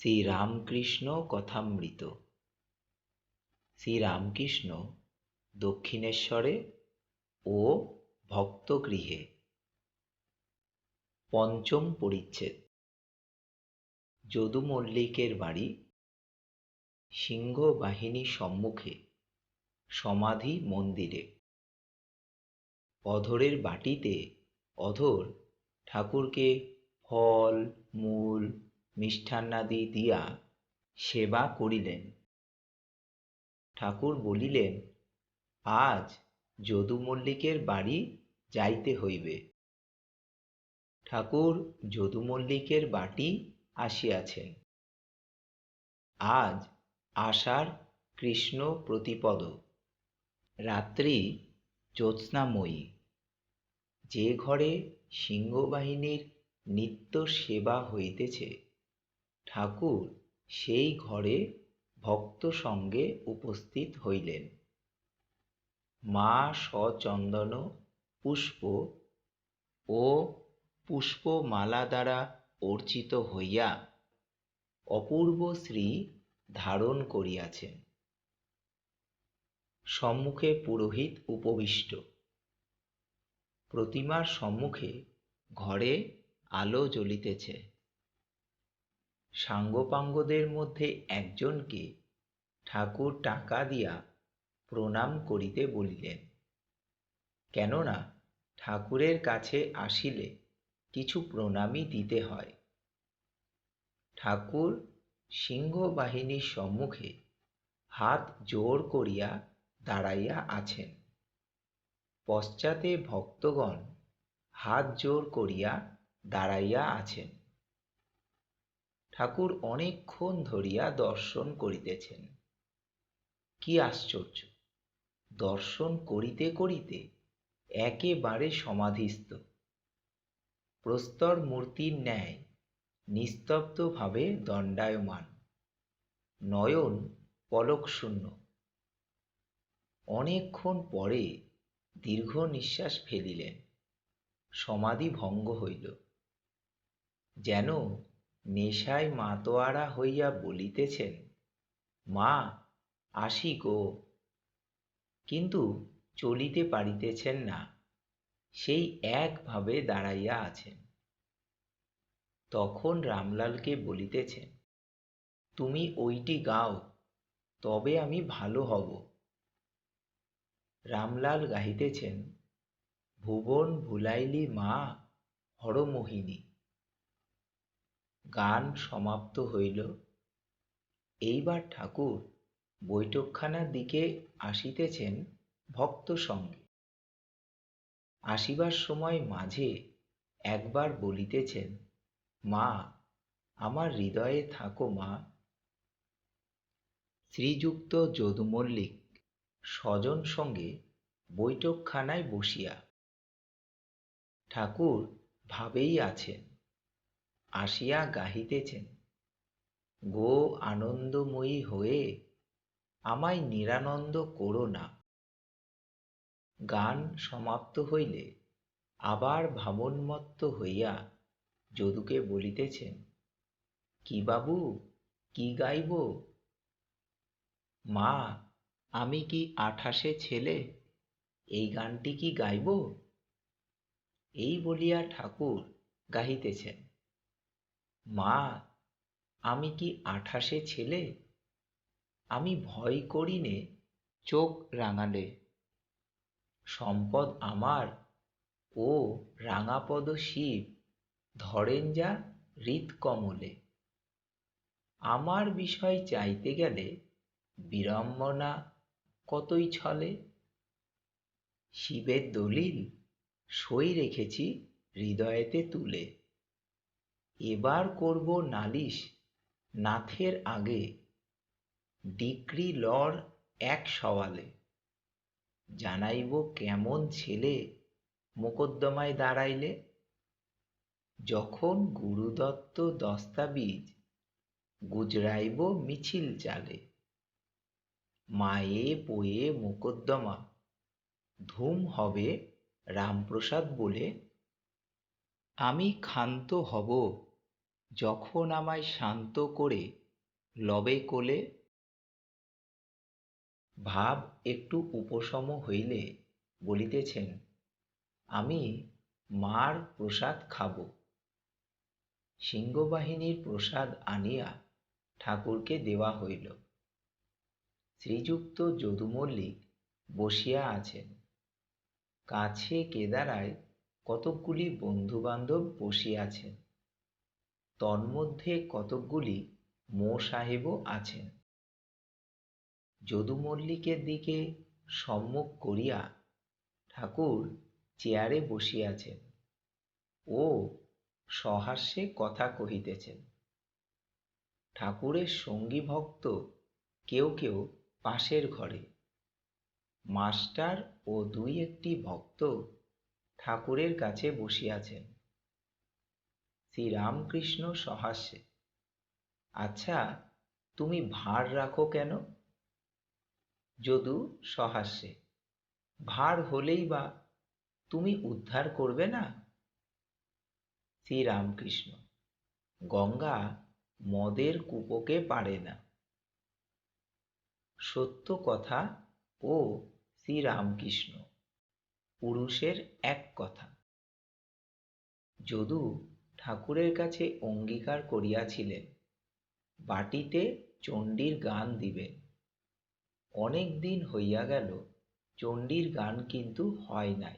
শ্রীরামকৃষ্ণ কথামৃত। শ্রীরামকৃষ্ণ দক্ষিণেশ্বরে ও ভক্তগৃহে। পঞ্চম পরিচ্ছেদ। যদু মল্লিকের বাড়ি সিংহবাহিনী সম্মুখে সমাধি মন্দিরে। অধরের বাটিতে অধর ঠাকুরকে ফল, মূল মিষ্টান্নাদি দিয়া সেবা করিলেন। ঠাকুর বলিলেন, আজ যদু মল্লিকের বাড়ি যাইতে হইবে। ঠাকুর যদু মল্লিকের বাটি আসিয়াছেন আজ আষাঢ় কৃষ্ণ প্রতিপদ। রাত্রি জ্যোৎস্নাময়ী। যে ঘরে সিংহবাহিনীর নিত্য সেবা হইতেছে ঠাকুর সেই ঘরে ভক্ত সঙ্গে উপস্থিত হইলেন। মা সচন্দন পুষ্প ও পুষ্পমালা দ্বারা অর্চিত হইয়া অপূর্ব শ্রী ধারণ করিয়াছেন। সম্মুখে পুরোহিত উপবিষ্ট। প্রতিমার সম্মুখে ঘরে আলো জ্বলিতেছে। সাঙ্গপাঙ্গদের মধ্যে একজনকে ঠাকুর টাকা দিয়া প্রণাম করিতে বলিলেন, কেননা ঠাকুরের কাছে আসিলে কিছু প্রণামই দিতে হয়। ঠাকুর সিংহবাহিনীর সম্মুখে হাত জোর করিয়া দাঁড়াইয়া আছেন। পশ্চাতে ভক্তগণ হাত জোর করিয়া দাঁড়াইয়া আছেন। ঠাকুর অনেকক্ষণ ধরিয়া দর্শন করিতেছেন। কি আশ্চর্য! দর্শন করিতে করিতে একেবারে সমাধিস্থ। প্রস্তর মূর্তির ন্যায় নিস্তব্ধভাবে দণ্ডায়মান। নয়ন পলকশূন্য। অনেকক্ষণ পরে দীর্ঘ নিঃশ্বাস ফেলিলেন। সমাধি ভঙ্গ হইল। যেন নেশায় মাতোয়ারা হইয়া বলিতেছেন, মা, আসি গো। কিন্তু চলিতে পারিতেছেন না, সেই একভাবে দাঁড়াইয়া আছেন। তখন রামলালকে বলিতেছেন, তুমি ওইটি গাও, তবে আমি ভালো হব। রামলাল গাহিতেছেন, ভুবন ভুলাইলি মা, হরমোহিনী। গান সমাপ্ত হইল। এইবার ঠাকুর বৈঠকখানার দিকে আসিতেছেন ভক্ত সঙ্গে। আসিবার সময় মাঝে একবার বলিতেছেন, মা, আমার হৃদয়ে থাকো মা। শ্রীযুক্ত যদু মল্লিক স্বজন সঙ্গে বৈঠকখানায় বসিয়া। ঠাকুর ভাবেই আছেন। আসিয়া গাহিতেছেন, গো আনন্দময়ী হয়ে আমায় নিরানন্দ করো না। গান সমাপ্ত হইলে আবার ভাবনমত্ত হইয়া যদুকে বলিতেছেন, কি বাবু, কি গাইব? মা, আমি কি আঠাশে ছেলে, এই গানটি কি গাইব? এই বলিয়া ঠাকুর গাহিতেছেন। মা, আমি কি আঠাশে ছেলে? আমি ভয় করি নে চোখ রাঙালে। সম্পদ আমার, ও রাঙাপদ শিব, ধরেন যা হৃৎকমলে। আমার বিষয় চাইতে গেলে বিড়ম্বনা কতই ছলে? শিবের দলিল সই রেখেছি হৃদয়েতে তুলে। এবার করব নালিশ। নাথের আগে ডিক্রি লর এক সওয়ালে। জানাইব কেমন ছেলে মোকদ্দমায় দাঁড়াইলে। যখন গুরুদত্ত দস্তাবিজ গুজরাইব মিছিল চালে। মায়ে বয়ে মোকদ্দমা, ধুম হবে রামপ্রসাদ বলে, আমি ক্ষান্ত হব। যখন আমায় শান্ত করে লবে কোলে, ভাব একটু উপশম হইলে বলিতেছেন, আমি মার প্রসাদ খাব। সিংহবাহিনীর প্রসাদ আনিয়া ঠাকুরকে দেওয়া হইল। শ্রীযুক্ত যদু মল্লিক বসিয়া আছেন। কাছে কেদারায় কতকগুলি বন্ধুবান্ধব বসিয়াছেন। তন্মধ্যে কতকগুলি মো সাহেবও আছেন। যদু মল্লিকের দিকে সম্মুখ করিয়া ঠাকুর চেয়ারে বসিয়াছেন ও সহাস্যে কথা কহিতেছেন। ঠাকুরের সঙ্গী ভক্ত কেউ কেউ পাশের ঘরে। মাস্টার ও দুই একটি ভক্ত ঠাকুরের কাছে বসিয়াছেন। শ্রীরামকৃষ্ণ সহাস্যে। আচ্ছা তুমি ভার রাখো কেন? যদু সহাস্যে। ভার হলেই বা তুমি উদ্ধার করবে না? শ্রীরামকৃষ্ণ, গঙ্গা মদের কূপকে পারে না। সত্য কথা ও শ্রীরামকৃষ্ণ, পুরুষের এক কথা। যদু ঠাকুরের কাছে অঙ্গীকার করিয়াছিলেন। বাটিতে চণ্ডীর গান দিবে। অনেক দিন হইয়া গেল, চণ্ডীর গান কিন্তু হয় নাই।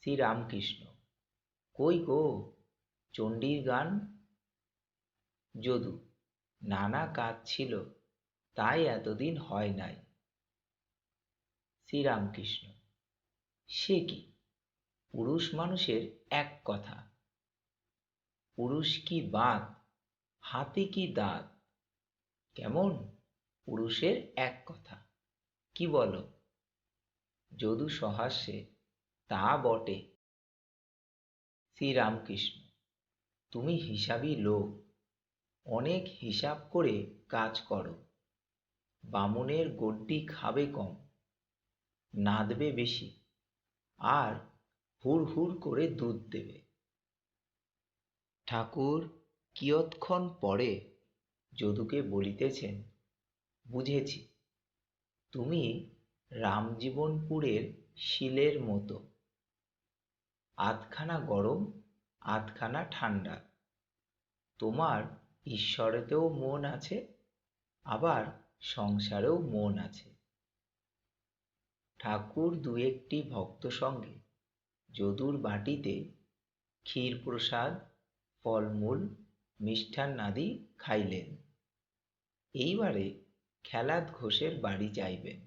শ্রীরামকৃষ্ণ, কই গো, চণ্ডীর গান? যদু, নানা কাজ ছিল, তাই এতদিন হয় নাই। শ্রীরামকৃষ্ণ, সে কি? পুরুষ মানুষের এক কথা। পুরুষ কি বাদ হাতে কি দাঁত? কেমন? পুরুষের এক কথা। কি বলো? যদু সহাস্যে, তা বটে। শ্রীরামকৃষ্ণ, তুমি হিসাবই লোক। অনেক হিসাব করে কাজ করো। বামুনের গড্ডি খাবে কম। নাদবে বেশি। আর হুড় হুড় করে দুধ দেবে। ঠাকুর কিয়ৎক্ষণ পরে যদুকে বলিতেছেন, বুঝেছি, তুমি রামজীবনপুরের শিলের মতো। আধখানা গরম, আধখানা ঠান্ডা। তোমার ঈশ্বরেতেও মন আছে, আবার সংসারেও মন আছে ঠাকুর দু একটি ভক্ত সঙ্গে যদুর বাটিতে ক্ষীর প্রসাদ ফলমূল মিষ্টান্নাদি খাইলেন। এইবারে খেলাদ ঘোষের বাড়ি যাইবেন।